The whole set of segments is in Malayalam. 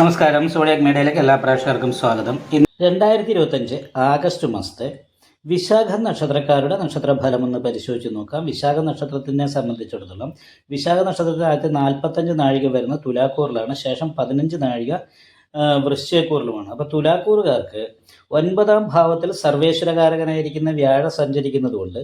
നമസ്കാരം. സോഡിയാക് മീഡിയയിലേക്ക് എല്ലാ പ്രേക്ഷകർക്കും സ്വാഗതം. ഇന്ന് രണ്ടായിരത്തി ഇരുപത്തഞ്ച് ആഗസ്റ്റ് മാസത്തെ വിശാഖ നക്ഷത്രക്കാരുടെ നക്ഷത്രഫലം ഒന്ന് പരിശോധിച്ച് നോക്കാം. വിശാഖ നക്ഷത്രത്തിനെ സംബന്ധിച്ചിടത്തോളം വിശാഖ നക്ഷത്രത്തിൽ ആദ്യത്തെ നാൽപ്പത്തഞ്ച് നാഴിക വരുന്ന തുലാക്കൂറിലാണ്. ശേഷം പതിനഞ്ച് നാഴിക വൃശ്ചയക്കൂറിലുമാണ് അപ്പോൾ തുലാക്കൂറുകാർക്ക് ഒൻപതാം ഭാവത്തിൽ സർവേശ്വരകാരകനായിരിക്കുന്ന വ്യാഴ സഞ്ചരിക്കുന്നതുകൊണ്ട്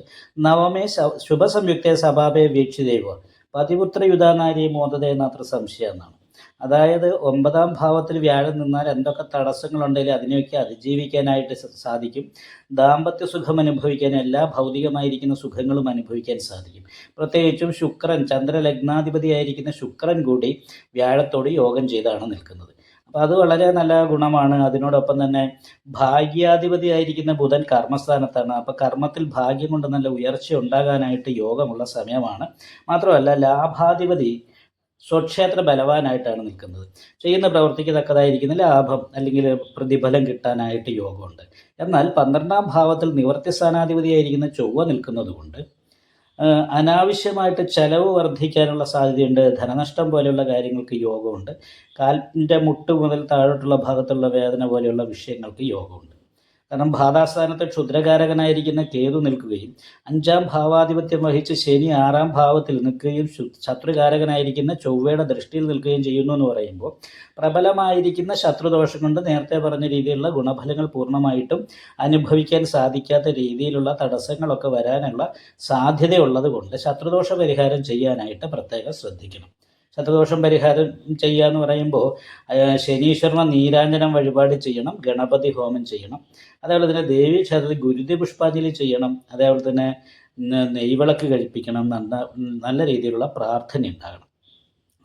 നവമേ ശുഭസംയുക്തേ സഭാപേ വീക്ഷിതേവ പതിപുത്ര യുധാനാരി മോദതേ എന്നത്ര സംശയം എന്നാണ്. അതായത് ഒമ്പതാം ഭാവത്തിൽ വ്യാഴം നിന്നാൽ എന്തൊക്കെ തടസ്സങ്ങളുണ്ടെങ്കിൽ അതിനെയൊക്കെ അതിജീവിക്കാനായിട്ട് സാധിക്കും. ദാമ്പത്യ സുഖം അനുഭവിക്കാൻ എല്ലാ ഭൗതികമായിരിക്കുന്ന സുഖങ്ങളും അനുഭവിക്കാൻ സാധിക്കും. പ്രത്യേകിച്ചും ശുക്രൻ ചന്ദ്രലഗ്നാധിപതിയായിരിക്കുന്ന ശുക്രൻ കൂടി വ്യാഴത്തോട് യോഗം ചെയ്താണ് നിൽക്കുന്നത്. അപ്പോൾ അത് വളരെ നല്ല ഗുണമാണ്. അതിനോടൊപ്പം തന്നെ ഭാഗ്യാധിപതിയായിരിക്കുന്ന ബുധൻ കർമ്മസ്ഥാനത്താണ്. അപ്പോൾ കർമ്മത്തിൽ ഭാഗ്യം കൊണ്ട് നല്ല ഉയർച്ച ഉണ്ടാകാനായിട്ട് യോഗമുള്ള സമയമാണ്. മാത്രമല്ല ലാഭാധിപതി സ്വക്ഷേത്ര ബലവാനായിട്ടാണ് നിൽക്കുന്നത്. ചെയ്യുന്ന പ്രവൃത്തിക്ക് തക്കതായിരിക്കുന്ന ലാഭം അല്ലെങ്കിൽ പ്രതിഫലം കിട്ടാനായിട്ട് യോഗമുണ്ട്. എന്നാൽ പന്ത്രണ്ടാം ഭാവത്തിൽ നിവർത്തി സ്ഥാനാധിപതിയായിരിക്കുന്ന ചൊവ്വ നിൽക്കുന്നതുകൊണ്ട് അനാവശ്യമായിട്ട് ചെലവ് വർദ്ധിക്കാനുള്ള സാധ്യതയുണ്ട് ധനനഷ്ടം പോലെയുള്ള കാര്യങ്ങൾക്ക് യോഗമുണ്ട് കാലിന്റെ മുട്ട് മുതൽ താഴോട്ടുള്ള ഭാഗത്തുള്ള വേദന പോലെയുള്ള വിഷയങ്ങൾക്ക് യോഗമുണ്ട്. കാരണം ഭാവാസ്ഥാനത്ത് ക്ഷുദ്രകാരകനായിരിക്കുന്ന കേതു നിൽക്കുകയും അഞ്ചാം ഭാവാധിപത്യം വഹിച്ച് ശനി ആറാം ഭാവത്തിൽ നിൽക്കുകയും ശത്രുകാരകനായിരിക്കുന്ന ചൊവ്വയുടെ ദൃഷ്ടിയിൽ നിൽക്കുകയും ചെയ്യുന്നു എന്ന് പറയുമ്പോൾ പ്രബലമായിരിക്കുന്ന ശത്രുദോഷം കൊണ്ട് നേരത്തെ പറഞ്ഞ രീതിയിലുള്ള ഗുണഫലങ്ങൾ പൂർണമായിട്ടും അനുഭവിക്കാൻ സാധിക്കാത്ത രീതിയിലുള്ള തടസ്സങ്ങളൊക്കെ വരാനുള്ള സാധ്യതയുള്ളത് കൊണ്ട് ശത്രുദോഷ പരിഹാരം ചെയ്യാനായിട്ട് പ്രത്യേകം ശ്രദ്ധിക്കണം. ശത്രുദോഷം പരിഹാരം ചെയ്യുക എന്ന് പറയുമ്പോൾ ശനീശ്വരന നീരാഞ്ജനം വഴിപാട് ചെയ്യണം ഗണപതി ഹോമം ചെയ്യണം. അതേപോലെ തന്നെ ദേവി ക്ഷേത്രത്തിൽ ഗുരുതി പുഷ്പാഞ്ജലി ചെയ്യണം. അതേപോലെ തന്നെ നെയ്വിളക്ക് കഴിപ്പിക്കണം. നല്ല നല്ല രീതിയിലുള്ള പ്രാർത്ഥന ഉണ്ടാകണം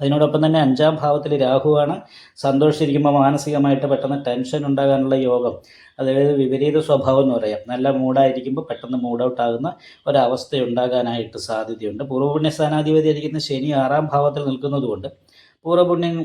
അതിനോടൊപ്പം തന്നെ അഞ്ചാം ഭാവത്തിൽ രാഹുവാണ് സന്തോഷിച്ചിരിക്കുമ്പോൾ മാനസികമായിട്ട് പെട്ടെന്ന് ടെൻഷൻ ഉണ്ടാകാനുള്ള യോഗം. അതായത് വിപരീത സ്വഭാവം എന്ന് പറയാം. നല്ല മൂഡായിരിക്കുമ്പോൾ പെട്ടെന്ന് മൂഡ് ഔട്ട് ആകുന്ന ഒരവസ്ഥ ഉണ്ടാകാനായിട്ട് സാധ്യതയുണ്ട്. പൂർവപുണ്യ സ്ഥാനാധിപതി ഇരിക്കുന്ന ശനി ആറാം ഭാവത്തിൽ നിൽക്കുന്നതുകൊണ്ട് പൂർവപുണ്യം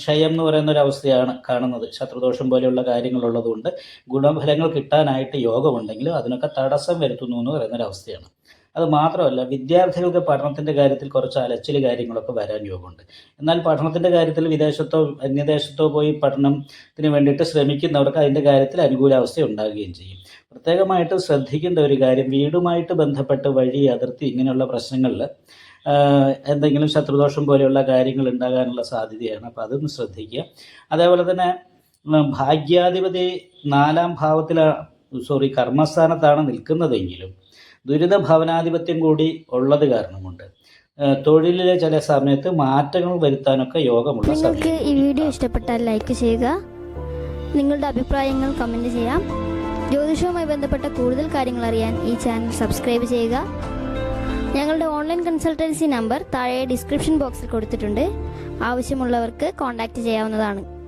ക്ഷയം എന്ന് പറയുന്ന ഒരു അവസ്ഥയാണ് കാണുന്നത്. ശത്രുദോഷം പോലെയുള്ള കാര്യങ്ങളുള്ളതുകൊണ്ട് ഗുണഫലങ്ങൾ കിട്ടാനായിട്ട് യോഗമുണ്ടെങ്കിലും അതിനൊക്കെ തടസ്സം വരുത്തുന്നു എന്ന് പറയുന്ന ഒരു അവസ്ഥയാണ് അത് മാത്രമല്ല വിദ്യാർത്ഥികൾക്ക് പഠനത്തിന്റെ കാര്യത്തിൽ കുറച്ച് അലച്ചിൽ കാര്യങ്ങളൊക്കെ വരാൻ യോഗമുണ്ട്. എന്നാൽ പഠനത്തിന്റെ കാര്യത്തിൽ വിദേശത്തോ അന്യദേശത്തോ പോയി പഠനത്തിന് വേണ്ടിയിട്ട് ശ്രമിക്കുന്നവർക്ക് അതിന്റെ കാര്യത്തിൽ അനുകൂലാവസ്ഥ ഉണ്ടാകുകയും ചെയ്യും. പ്രത്യേകമായിട്ട് ശ്രദ്ധിക്കേണ്ട ഒരു കാര്യം വീടുമായിട്ട് ബന്ധപ്പെട്ട് വഴി അതിർത്തി ഇങ്ങനെയുള്ള പ്രശ്നങ്ങളിൽ എന്തെങ്കിലും ശത്രുദോഷം പോലെയുള്ള കാര്യങ്ങൾ ഉണ്ടാകാനുള്ള സാധ്യതയാണ്. അപ്പോൾ അതൊന്ന് ശ്രദ്ധിക്കുക. അതേപോലെ തന്നെ ഭാഗ്യാധിപതി നാലാം ഭാവത്തിലാണ് സോറി കർമ്മസ്ഥാനത്താണ് നിൽക്കുന്നതെങ്കിലും ദുരിത ഭവനാധിപത്യം കൂടി ഉള്ളത് കാരണമുണ്ട്. കൊണ്ട് തൊഴിലിലെ ചില സമയത്ത് മാറ്റങ്ങൾ വരുത്താനൊക്കെ യോഗമുള്ള നിങ്ങൾക്ക് ഈ വീഡിയോ ഇഷ്ടപ്പെട്ടാൽ ലൈക്ക് ചെയ്യുക. നിങ്ങളുടെ അഭിപ്രായങ്ങൾ കമന്റ് ചെയ്യാം. ജ്യോതിഷവുമായി ബന്ധപ്പെട്ട കൂടുതൽ കാര്യങ്ങൾ അറിയാൻ ഈ ചാനൽ സബ്സ്ക്രൈബ് ചെയ്യുക. ഞങ്ങളുടെ ഓൺലൈൻ കൺസൾട്ടൻസി നമ്പർ താഴെ ഡിസ്ക്രിപ്ഷൻ ബോക്സിൽ കൊടുത്തിട്ടുണ്ട്. ആവശ്യമുള്ളവർക്ക് കോൺടാക്റ്റ് ചെയ്യാവുന്നതാണ്.